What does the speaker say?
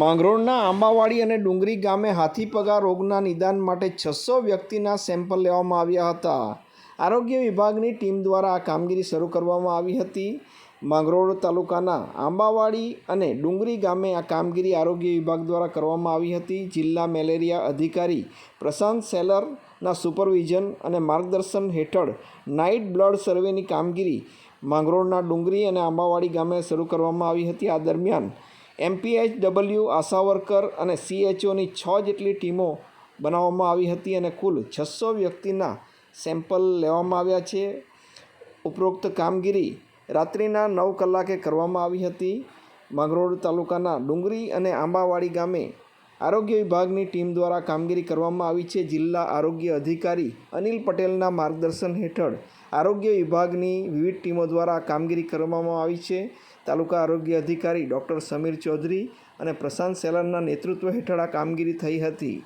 માંગરોળના આંબાવાડી અને ડુંગરી ગામે હાથીપગા રોગના નિદાન માટે છસો વ્યક્તિના સેમ્પલ લેવામાં આવ્યા હતા. આરોગ્ય વિભાગની ટીમ દ્વારા આ કામગીરી શરૂ કરવામાં આવી હતી. માંગરોળ તાલુકાના આંબાવાડી અને ડુંગરી ગામે આ કામગીરી આરોગ્ય વિભાગ દ્વારા કરવામાં આવી હતી. જિલ્લા મેલેરિયા અધિકારી પ્રશાંત સેલરના સુપરવિઝન અને માર્ગદર્શન હેઠળ નાઇટ બ્લડ સર્વેની કામગીરી માંગરોળના ડુંગરી અને આંબાવાડી ગામે શરૂ કરવામાં આવી હતી. આ દરમિયાન એમપીએચ ડબલ્યુ આશા વર્કર અને સીએચઓની છ જેટલી ટીમો બનાવવામાં આવી હતી અને કુલ છસો વ્યક્તિના સેમ્પલ લેવામાં આવ્યા છે. ઉપરોક્ત કામગીરી રાત્રિના નવ કલાકે કરવામાં આવી હતી. માંગરોળ તાલુકાના ડુંગરી અને આંબાવાડી ગામે આરોગ્ય વિભાગની ટીમ દ્વારા કામગીરી કરવામાં આવી છે. જિલ્લા આરોગ્ય અધિકારી અનિલ પટેલના માર્ગદર્શન હેઠળ આરોગ્ય વિભાગની વિવિધ ટીમો દ્વારા કામગીરી કરવામાં આવી છે. તાલુકા આરોગ્ય અધિકારી ડૉક્ટર સમીર ચૌધરી અને પ્રશાંત સેલરના નેતૃત્વ હેઠળ આ કામગીરી થઈ હતી.